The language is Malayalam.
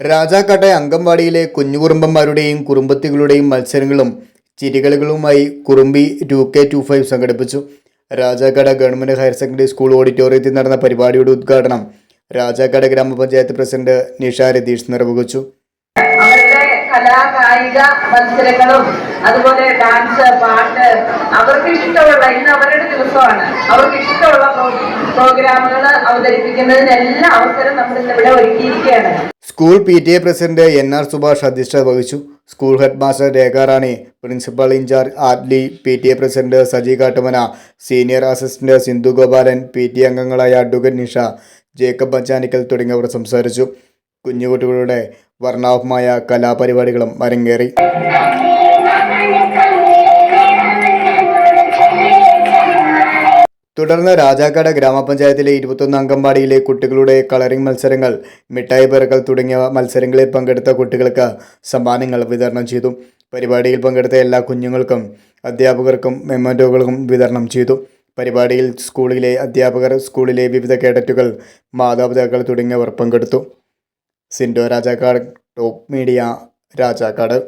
രാജാക്കാട്ടെ അങ്കൻവാടിയിലെ കുഞ്ഞുകുറുമ്പന്മാരുടെയും കുറുമ്പത്തികളുടെയും മത്സരങ്ങളും ചിരികളികളുമായി Kurumbi two K two five സംഘടിപ്പിച്ചു. Rajakkad government higher secondary school ഓഡിറ്റോറിയത്തിൽ നടന്ന പരിപാടിയുടെ ഉദ്ഘാടനം രാജാക്കാട് ഗ്രാമപഞ്ചായത്ത് പ്രസിഡന്റ് നിഷ രതീഷ് നിർവഹിച്ചു. കലാകായിക മത്സരങ്ങളും അതുപോലെ ഡാൻസ് പാട്ട് അവർക്ക് ഇഷ്ടമുള്ള ഇന്ന് അവരുടെ ദിവസമാണ്. അവർക്ക് ഇഷ്ടമുള്ള പ്രോഗ്രാമുകൾ അവതരിപ്പിക്കുന്നതിനെല്ലാം അവസരം നമ്മൾ ഇന്ന് ഇവിടെ ഒരുക്കിയിരിക്കുകയാണ്. School P T A president N R Subhash അധ്യക്ഷത വഹിച്ചു. School head master Rekharani principal in charge Adli P T A president Saji Kattumana senior assistant Sindhu Gopalan P T അംഗങ്ങളായ അഡ്വക്കേറ്റ് നിഷ ജേക്കബ് അച്ചാനിക്കൽ തുടങ്ങിയവർ സംസാരിച്ചു. കുഞ്ഞുകുട്ടികളുടെ വർണാഭമായ കലാപരിപാടികളും അരങ്ങേറി. തുടർന്ന് രാജാക്കാട് ഗ്രാമപഞ്ചായത്തിലെ ഇരുപത്തൊന്ന് അംഗൻവാടിയിലെ കുട്ടികളുടെ കളറിംഗ് മത്സരങ്ങൾ മിഠായി പെറുക്കൽ തുടങ്ങിയ മത്സരങ്ങളിൽ പങ്കെടുത്ത കുട്ടികൾക്ക് സമ്മാനങ്ങൾ വിതരണം ചെയ്തു. പരിപാടിയിൽ പങ്കെടുത്ത എല്ലാ കുഞ്ഞുങ്ങൾക്കും അധ്യാപകർക്കും മെമ്മോറ്റോകൾക്കും വിതരണം ചെയ്തു. പരിപാടിയിൽ സ്കൂളിലെ അധ്യാപകർ സ്കൂളിലെ വിവിധ കേഡറ്റുകൾ മാതാപിതാക്കൾ തുടങ്ങിയവർ പങ്കെടുത്തു. Sindo Rajakkad top media Rajakkad.